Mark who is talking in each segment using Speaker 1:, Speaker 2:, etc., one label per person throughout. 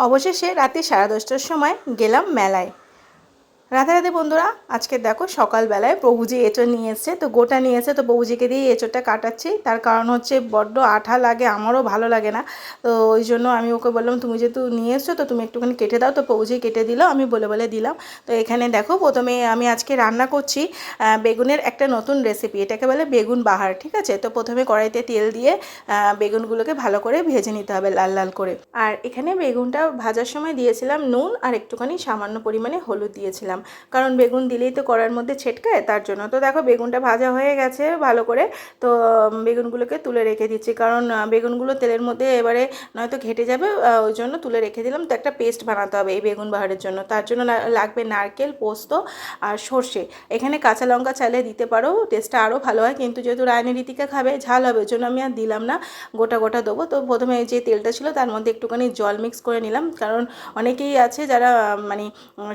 Speaker 1: অবশেষে রাতে সাড়ে দশটার সময় গেলাম মেলায়। রাতে রাতে বন্ধুরা, আজকে দেখো সকালবেলায় প্রভুজি এঁচড় নিয়ে এসছে, তো গোটা নিয়ে এসে তো প্রভুজিকে দিয়ে এঁচড়টা কাটাচ্ছি। তার কারণ হচ্ছে বড্ড আঠা লাগে, আমারও ভালো লাগে না। তো ওই জন্য আমি ওকে বললাম, তুমি যেহেতু নিয়ে এসছো, তো তুমি একটুখানি কেটে দাও। তো প্রভুজি কেটে দিল, আমি বলে বলে দিলাম। তো এখানে দেখো, প্রথমে আমি আজকে রান্না করছি বেগুনের একটা নতুন রেসিপি এটাকে বলে বেগুন বাহার, ঠিক আছে? তো প্রথমে কড়াইতে তেল দিয়ে বেগুনগুলোকে ভালো করে ভেজে নিতে হবে লাল লাল করে। আর এখানে বেগুনটা ভাজার সময় দিয়েছিলাম নুন, আর একটুখানি সামান্য পরিমাণে হলুদ দিয়েছিলাম। কারণ বেগুন দিলেই তো কড়ার মধ্যে ছেটকায় তার জন্য। তো দেখো বেগুনটা ভাজা হয়ে গেছে ভালো করে। তো বেগুনগুলোকে তুলে রেখে দিচ্ছি। কারণ বেগুনগুলো তেলের মধ্যে এবারে নয়তো ঘেটে যাবে ওই জন্য তুলে রেখে দিলাম। তো একটা পেস্ট বানাতে হবে এই বেগুন বাহারের জন্য। তার জন্য লাগবে নারকেল, পোস্ত আর সর্ষে। এখানে কাঁচা লঙ্কা চাইলে দিতে পারো, টেস্টটা আরও ভালো হয়। কিন্তু যেহেতু রায়নি রীতিকা খাবে, ঝাল হবে, ওই জন্য আমি আর দিলাম না। গোটা গোটা দেবো। তো প্রথমে যে তেলটা ছিল তার মধ্যে একটুখানি জল মিক্স করে নিলাম। কারণ অনেকেই আছে যারা মানে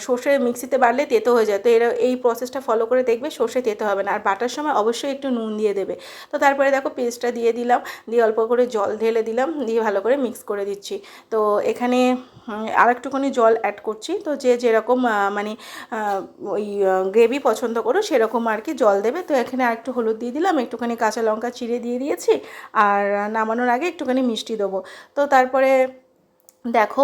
Speaker 1: সর্ষে মিক্সিতে বাড়লে তেতো হয়ে যায়। তো এরা এই প্রসেসটা ফলো করে দেখবে, সর্ষে তেতো হবে না। আর বাটার সময় অবশ্যই একটু নুন দিয়ে দেবে। তো তারপরে দেখো পেস্টটা দিয়ে দিলাম। দিয়ে অল্প করে জল ঢেলে দিলাম। দিয়ে ভালো করে মিক্স করে দিচ্ছি। তো এখানে আর একটুখানি জল অ্যাড করছি। তো যে যেরকম মানে ওই গ্রেভি পছন্দ করো, সেরকম আর কি জল দেবে। তো এখানে আর একটু হলুদ দিয়ে দিলাম। একটুখানি কাঁচা লঙ্কা চিড়ে দিয়ে দিয়েছি। আর নামানোর আগে একটুখানি মিষ্টি দেবো। তো তারপরে দেখো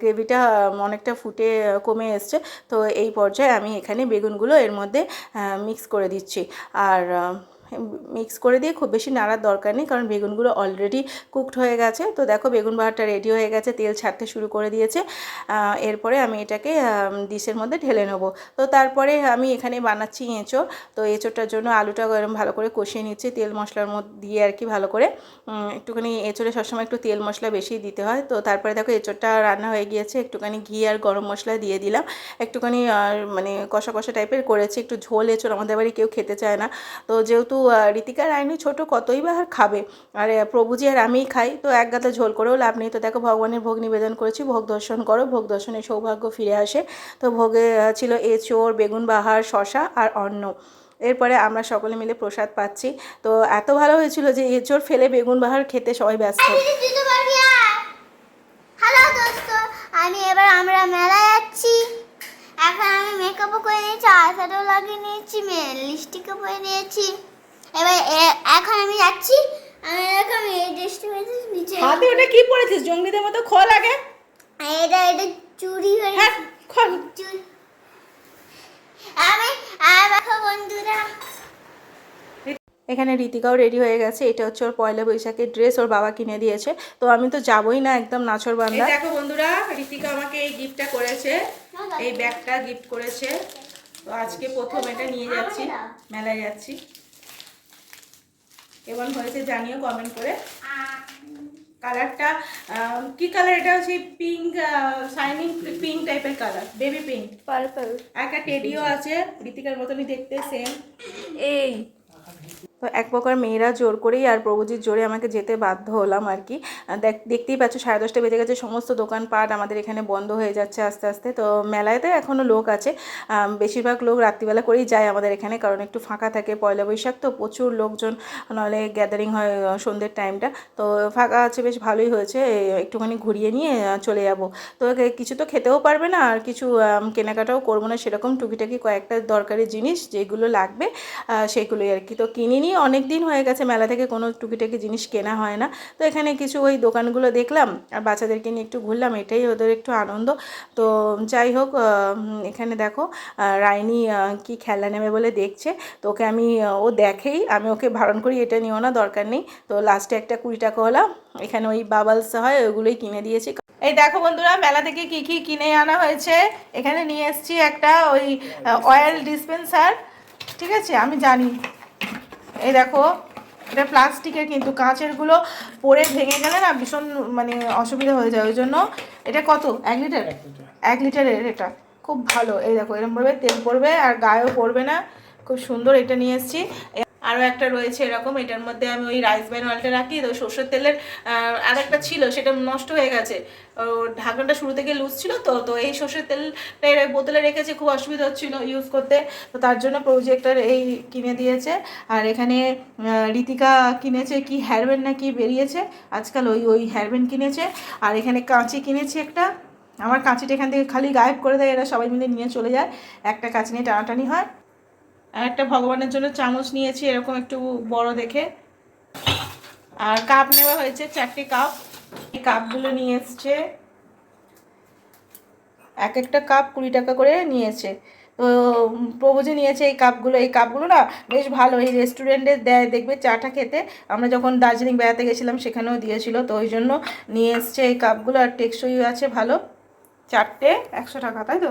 Speaker 1: গ্রেভিটা অনেকটা ফুটে কমে এসছে। তো এই পর্যায়ে আমি এখানে বেগুনগুলো এর মধ্যে মিক্স করে দিচ্ছি। আর মিক্স করে দিয়ে খুব বেশি নাড়ার দরকার নেই, কারণ বেগুনগুলো অলরেডি কুকড হয়ে গেছে। তো দেখো বেগুন বাহারটা রেডি হয়ে গেছে, তেল ছাড়তে শুরু করে দিয়েছে। এরপরে আমি এটাকে ডিশের মধ্যে ঢেলে নেব। তো তারপরে আমি এখানে বানাচ্ছি এঁচো। তো এঁচোড়টার জন্য আলুটা এরম ভালো করে কষিয়ে নিচ্ছি, তেল মশলার মধ্যে দিয়ে আর কি ভালো করে। একটুখানি এঁচোড়ে সবসময় একটু তেল মশলা বেশি দিতে হয়। তো তারপরে দেখো এঁচোড়টা রান্না হয়ে গিয়েছে, একটুখানি ঘি আর গরম মশলা দিয়ে দিলাম। একটুখানি মানে কষা কষা টাইপের করেছি, একটু ঝোল এঁচোড় আমাদের বাড়ি কেউ খেতে চায় না। তো যেহেতু ঋতিকা রায়নি ছোট কতই বা আর খাবে? আর প্রভুজি আর আমিই খাই, তো এক গাদা ঝোল করেও লাভ নেই। তো দেখো, ভগবানের ভোগ নিবেদন করেছি, ভোগ দর্শন করো, ভোগ দর্শনে সৌভাগ্য ফিরে আসে। তো ভোগে ছিল এঁচোড় বেগুন, বাহার, শশা আর অন্ন। এরপরে আমরা সকলে মিলে প্রসাদ পাচ্ছি। তো এত ভালো হয়েছিল যে এঁচোড় ফেলে বেগুন, বাহার খেতে সবাই ব্যস্ত।
Speaker 2: আমি এবার আমরা মেলায় যাচ্ছি। এখন আমি মেকআপও করে নিয়েছি আইশ্যাডো লাগিয়ে নিয়েছি লিপস্টিকও পরে নিয়েছি। এবার এখন আমি যাচ্ছি। আমি এরকম এই ড্রেসটা পরেছি নিচে
Speaker 1: হাতে ওটা কি পড়েছিস জঙ্গিদের মতো খোল আগে।
Speaker 2: এটা এটা চুরি হয়ে
Speaker 1: হ্যাঁ খোল।
Speaker 2: চুরি। আমি আর বন্ধুরা।
Speaker 1: এখানে রীতিকাও রেডি হয়ে গেছে। এটা হচ্ছে ওর পয়লা বৈশাখের ড্রেস ওর বাবা কিনে দিয়েছে। তো আমি তো যাবই না একদম নাচর বান্দা। দেখো বন্ধুরা রীতিকা আমাকে এই গিফটটা করেছে। এই ব্যাগটা গিফট করেছে। তো আজকে প্রথম এটা নিয়ে যাচ্ছি মেলায় যাচ্ছি। কেমন হয়েছে জানিও কমেন্ট করে। কালারটা কি কালার এটা হচ্ছে পিঙ্ক শাইনিং পিঙ্ক টাইপের কালার বেবি পিঙ্ক
Speaker 2: পার্পল
Speaker 1: একটা টেডিও আছে রীতিকার মতনই দেখতে সেম এই। তো এক প্রকার মেয়েরা জোর করেই আর প্রভুজির জোরে আমাকে যেতে বাধ্য হলাম আর কি। দেখ- দেখতেই পাচ্ছ সাড়ে দশটা বেজে গেছে, সমস্ত দোকানপাট আমাদের এখানে বন্ধ হয়ে যাচ্ছে আস্তে আস্তে। তো মেলাতে এখনও লোক আছে বেশিরভাগ লোক রাত্রিবেলা করেই যায় আমাদের এখানে, কারণ একটু ফাঁকা থাকে পয়লা বৈশাখ, তো প্রচুর লোকজন নাহলে গ্যাদারিং হয় সন্ধ্যের টাইমটা তো ফাঁকা আছে, বেশ ভালোই হয়েছে একটুখানি ঘুরিয়ে নিয়ে চলে যাব। তো কিছু তো খেতেও পারবে না, আর কিছু কেনাকাটাও করব না, সেরকম টুকিটাকি কয়েকটা দরকারি জিনিস যেগুলো লাগবে সেগুলোই আর কি। তো কিনিনি অনেক দিন হয়ে গেছে মেলা থেকে কোনো টুকিটাকি জিনিস কেনা হয় না। তো এখানে কিছু ওই দোকানগুলো দেখলাম, আর বাচ্চাদেরকে নিয়ে একটু ঘুরলাম, এটাই ওদের একটু আনন্দ। তো যাই হোক এখানে দেখো রাইনি কি খেলনা নেবে বলে দেখছে। তো ওকে আমি, ও দেখেই, আমি ওকে বারণ করি, এটা নিও না, দরকার নেই। তো লাস্টে একটা কুড়ি টাকা হলো এখানে ওই বাবলস হয়, ওগুলোই কিনে দিয়েছি। এই দেখো বন্ধুরা, মেলা থেকে কি কি কিনে আনা হয়েছে? এখানে নিয়ে এসেছি একটা ওই অয়েল ডিসপেন্সার ঠিক আছে? আমি জানি। এই দেখো এটা প্লাস্টিকের কিন্তু কাঁচেরগুলো পরে ভেঙে গেলে না ভীষণ মানে অসুবিধা হয়ে যায়। ওই জন্য এটা কত? এক লিটার? এক লিটারের এটা। খুব ভালো। এই দেখো এরকমভাবে তেল পড়বে আর গায়েও পড়বে না। খুব সুন্দর এটা নিয়ে এসেছি। আরও একটা রয়েছে এরকম, এটার মধ্যে আমি ওই রাইস ব্যান অয়েলটা রাখি, তো সর্ষের তেলের আর একটা ছিল, সেটা নষ্ট হয়ে গেছে। ও, ঢাকনাটা শুরু থেকে লুজ ছিল তো তো এই সর্ষের তেলটা এর বোতলে রেখেছে, খুব অসুবিধা হচ্ছিল ইউজ করতে। তো তার জন্য প্রজেক্টর এই কিনে দিয়েছে। আর এখানে রীতিকা কিনেছে কি হেয়ারব্যান্ড না কি বেরিয়েছে, আজকাল ওই ওই হেয়ারব্যান্ড কিনেছে। আর এখানে কাঁচি কিনেছে একটা। আমার কাঁচিটা এখান থেকে খালি গায়েব করে দেয়, এরা সবাই মিলে নিয়ে চলে যায়। একটা কাঁচি নিয়ে টানাটানি হয়। আর একটা ভগবানের জন্য চামচ নিয়েছি, এরকম একটু বড় দেখে। আর কাপ নেওয়া হয়েছে, চারটে কাপ। এই কাপগুলো নিয়ে এসছে। এক একটা কাপ কুড়ি টাকা করে নিয়েছে। তো, প্রভু যে নিয়েছে এই কাপগুলো এই কাপগুলো না বেশ ভালো। এই রেস্টুরেন্টে দেয়, দেখবে চাটা খেতে। আমরা যখন দার্জিলিং বেড়াতে গেছিলাম, সেখানেও দিয়েছিল। তো ওই জন্য নিয়ে এসছে এই কাপগুলো। আর টেকসই আছে ভালো। চারটে, একশো টাকা, তাই তো?